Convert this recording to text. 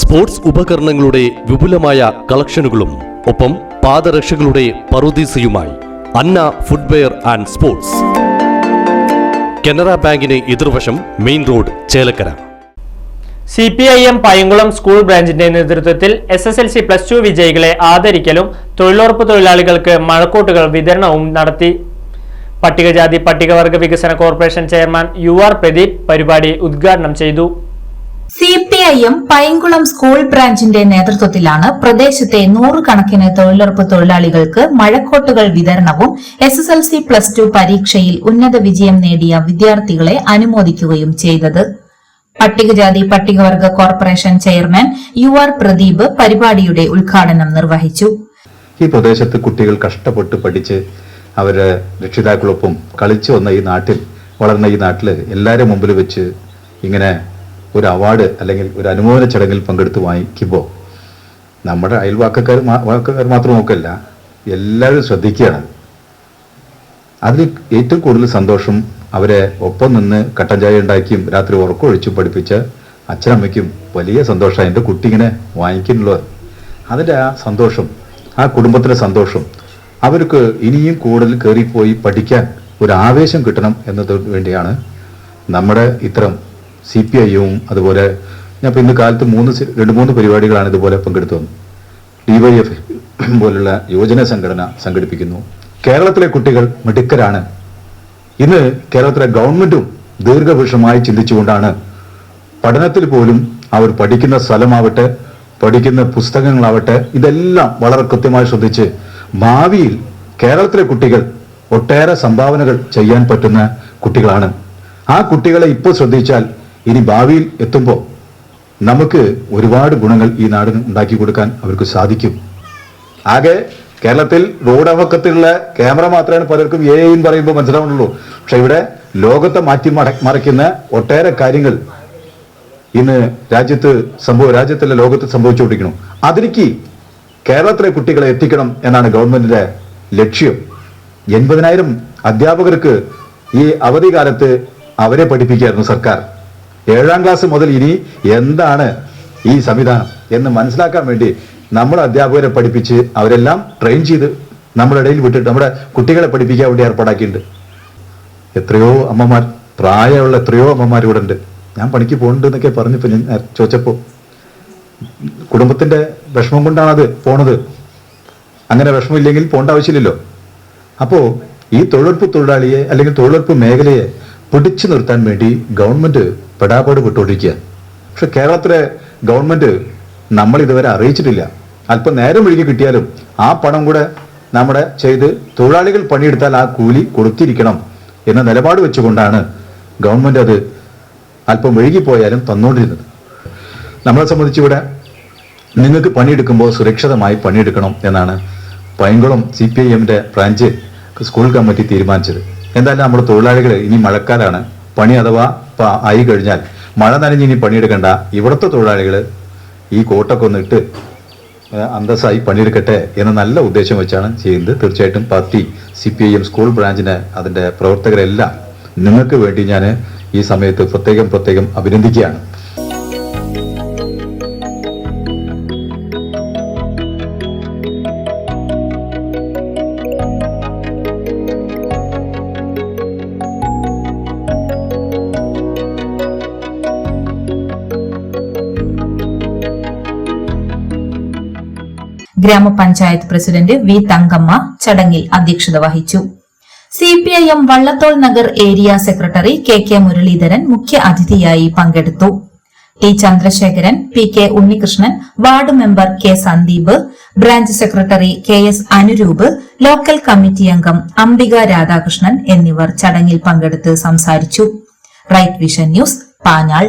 Sports ഉപകരണങ്ങളുടെ വിപുലമായ കളക്ഷനുകളും ഒപ്പം പാദരക്ഷകളുടെ പറുദീസയുമായി Anna footwear and sports. Canara ബാങ്കിന് എതിർവശം main road Chelakkara. C P I M Payankulam school ബ്രാഞ്ചിന്റെ നേതൃത്വത്തിൽ S S L C plus two വിജയികളെ ആദരിക്കലും തൊഴിലുറപ്പ് തൊഴിലാളികൾക്ക് മഴക്കോട്ടുകൾ വിതരണവും നടത്തി. പട്ടികജാതി പട്ടികവർഗ വികസന corporation chairman U R Pradeep പരിപാടി ഉദ്ഘാടനം ചെയ്തു. C P I M Painkulam school ബ്രാഞ്ചിന്റെ നേതൃത്വത്തിലാണ് പ്രദേശത്തെ നൂറുകണക്കിന് തൊഴിലുറപ്പ് തൊഴിലാളികൾക്ക് മഴക്കോട്ടുകൾ വിതരണവും S S L C plus two പരീക്ഷയിൽ ഉന്നത വിജയം നേടിയ വിദ്യാർത്ഥികളെ അനുമോദിക്കുകയും ചെയ്തത്. പട്ടികജാതി പട്ടികവർഗ corporation chairman U R Pradeep പരിപാടിയുടെ ഉദ്ഘാടനം നിർവഹിച്ചു. ഈ പ്രദേശത്ത് കുട്ടികൾ കഷ്ടപ്പെട്ട് പഠിച്ച് അവരെ രക്ഷിതാക്കളൊപ്പം കളിച്ചു വന്ന ഈ നാട്ടിൽ വളർന്ന ഈ നാട്ടിൽ എല്ലാവരും മുമ്പിൽ വെച്ച് ഇങ്ങനെ ഒരു അവാർഡ് അല്ലെങ്കിൽ ഒരു അനുമോദന ചടങ്ങിൽ പങ്കെടുത്ത് വാങ്ങിക്കുമ്പോൾ നമ്മുടെ അയൽവാക്കക്കാർ വാക്കക്കാർ മാത്രം നോക്കല്ല എല്ലാവരും ശ്രദ്ധിക്കുകയാണ്. അതിൽ ഏറ്റവും കൂടുതൽ സന്തോഷം അവരെ ഒപ്പം നിന്ന് കട്ടൻ ചായ ഉണ്ടാക്കിയും രാത്രി ഉറക്കമൊഴിച്ചും പഠിപ്പിച്ച അച്ഛനമ്മയ്ക്കും വലിയ സന്തോഷമാണ് എന്റെ കുട്ടി ഇങ്ങനെ അതിന്റെ ആ സന്തോഷം ആ കുടുംബത്തിലെ സന്തോഷം അവർക്ക് ഇനിയും കൂടുതൽ കയറിപ്പോയി പഠിക്കാൻ ഒരു ആവേശം കിട്ടണം എന്നത് വേണ്ടിയാണ് നമ്മുടെ ഇത്തരം സി പി ഐയും അതുപോലെ ഞാൻ ഇന്ന് കാലത്ത് മൂന്ന് രണ്ട് മൂന്ന് പരിപാടികളാണ് ഇതുപോലെ പങ്കെടുത്തു വന്നത്. ഡിവൈഎഫ് പോലുള്ള യുവജന സംഘടന സംഘടിപ്പിക്കുന്നു. കേരളത്തിലെ കുട്ടികൾ മിടുക്കരാണ്. ഇന്ന് കേരളത്തിലെ ഗവൺമെന്റും ദീർഘവൃഷമായി ചിന്തിച്ചുകൊണ്ടാണ് പഠനത്തിൽ പോലും അവർ പഠിക്കുന്ന സ്ഥലമാവട്ടെ പഠിക്കുന്ന പുസ്തകങ്ങളാവട്ടെ ഇതെല്ലാം വളരെ കൃത്യമായി ശ്രദ്ധിച്ച് ഭാവിയിൽ കേരളത്തിലെ കുട്ടികൾ ഒട്ടേറെ സംഭാവനകൾ ചെയ്യാൻ പറ്റുന്ന കുട്ടികളാണ്. ആ കുട്ടികളെ ഇപ്പോൾ ശ്രദ്ധിച്ചാൽ ഇനി ഭാവിയിൽ എത്തുമ്പോൾ നമുക്ക് ഒരുപാട് ഗുണങ്ങൾ ഈ നാടിന് ഉണ്ടാക്കി കൊടുക്കാൻ അവർക്ക് സാധിക്കും. ആകെ കേരളത്തിൽ റോഡ് അവക്കത്തിലുള്ള ക്യാമറ മാത്രമാണ് പലർക്കും എ എന്ന് പറയുമ്പോൾ മനസ്സിലാവുന്നുള്ളൂ. പക്ഷെ ഇവിടെ ലോകത്തെ മാറ്റി മറയ്ക്കുന്ന ഒട്ടേറെ കാര്യങ്ങൾ ഇന്ന് രാജ്യത്ത് സംഭവ രാജ്യത്തിലെ ലോകത്ത് സംഭവിച്ചുകൊണ്ടിരിക്കണം അതിലേക്ക് കേരളത്തിലെ കുട്ടികളെ എത്തിക്കണം എന്നാണ് ഗവൺമെന്റിന്റെ ലക്ഷ്യം. എൺപതിനായിരം അധ്യാപകർക്ക് ഈ അവധി കാലത്ത് അവരെ പഠിപ്പിക്കുകയായിരുന്നു സർക്കാർ. ഏഴാം ക്ലാസ് മുതൽ ഇനി എന്താണ് ഈ സംവിധാനം എന്ന് മനസ്സിലാക്കാൻ വേണ്ടി നമ്മൾ അധ്യാപകരെ പഠിപ്പിച്ച് അവരെല്ലാം ട്രെയിൻ ചെയ്ത് നമ്മുടെ ഇടയിൽ വിട്ടിട്ട് നമ്മുടെ കുട്ടികളെ പഠിപ്പിക്കാൻ വേണ്ടി ഏർപ്പാടാക്കിയിട്ടുണ്ട്. എത്രയോ അമ്മമാർ പ്രായമുള്ള എത്രയോ അമ്മമാർ ഇവിടെ ഉണ്ട്. ഞാൻ പണിക്ക് പോകുന്നുണ്ട് എന്നൊക്കെ പറഞ്ഞപ്പോൾ ഞാൻ ചോദിച്ചപ്പോൾ കുടുംബത്തിന്റെ വിഷമം കൊണ്ടാണ് അത് പോണത്. അങ്ങനെ വിഷമമില്ലെങ്കിൽ പോകേണ്ട ആവശ്യമില്ലല്ലോ. അപ്പോൾ ഈ തൊഴിലുറപ്പ് തൊഴിലാളിയെ അല്ലെങ്കിൽ തൊഴിലുറപ്പ് മേഖലയെ പിടിച്ചു നിർത്താൻ വേണ്ടി ഗവൺമെന്റ് പെടാപാട് വിട്ടുകൊണ്ടിരിക്കുക പക്ഷെ കേരളത്തിലെ ഗവൺമെന്റ് നമ്മൾ ഇതുവരെ അറിയിച്ചിട്ടില്ല. അല്പം നേരം ഒഴുകി കിട്ടിയാലും ആ പണം കൂടെ നമ്മുടെ ചെയ്ത് തൊഴിലാളികൾ പണിയെടുത്താൽ ആ കൂലി കൊടുത്തിരിക്കണം എന്ന നിലപാട് വെച്ചുകൊണ്ടാണ് ഗവൺമെന്റ് അത് അല്പം ഒഴുകിപ്പോയാലും തന്നുകൊണ്ടിരുന്നത് നമ്മളെ സംബന്ധിച്ച് ഇവിടെ നിങ്ങൾക്ക് പണിയെടുക്കുമ്പോൾ സുരക്ഷിതമായി പണിയെടുക്കണം എന്നാണ് പൈങ്കുളം സി പി ഐ എമ്മിന്റെ ബ്രാഞ്ച് സ്കൂൾ കമ്മിറ്റി തീരുമാനിച്ചത്. എന്തായാലും നമ്മുടെ തൊഴിലാളികൾ ഇനി മഴക്കാലാണ്. പണി അഥവാ ആയി കഴിഞ്ഞാൽ മഴ നനഞ്ഞ് ഇനി പണിയെടുക്കണ്ട. ഇവിടുത്തെ തൊഴിലാളികൾ ഈ കോട്ടൊക്കെ ഒന്നിട്ട് അന്തസ്സായി പണിയെടുക്കട്ടെ എന്ന നല്ല ഉദ്ദേശം വെച്ചാണ് ചെയ്യുന്നത്. തീർച്ചയായിട്ടും party C P I M school ബ്രാഞ്ചിന് അതിന്റെ പ്രവർത്തകരെല്ലാം നിങ്ങൾക്ക് വേണ്ടി ഞാൻ ഈ സമയത്ത് പ്രത്യേകം പ്രത്യേകം അഭിനന്ദിക്കുകയാണ്. ഗ്രാമപഞ്ചായത്ത് പ്രസിഡന്റ് വി തങ്കമ്മ ചടങ്ങിൽ അധ്യക്ഷത വഹിച്ചു. C P I M Vallathol Nagar area secretary K K Muraleedharan മുഖ്യ അതിഥിയായി പങ്കെടുത്തു. T Chandrasekharan P K Unnikrishnan ward member K Sandeep branch secretary K S Anuroop local committee അംഗം അംബിക രാധാകൃഷ്ണൻ എന്നിവർ ചടങ്ങിൽ പങ്കെടുത്ത് സംസാരിച്ചു. Right vision news Panjal.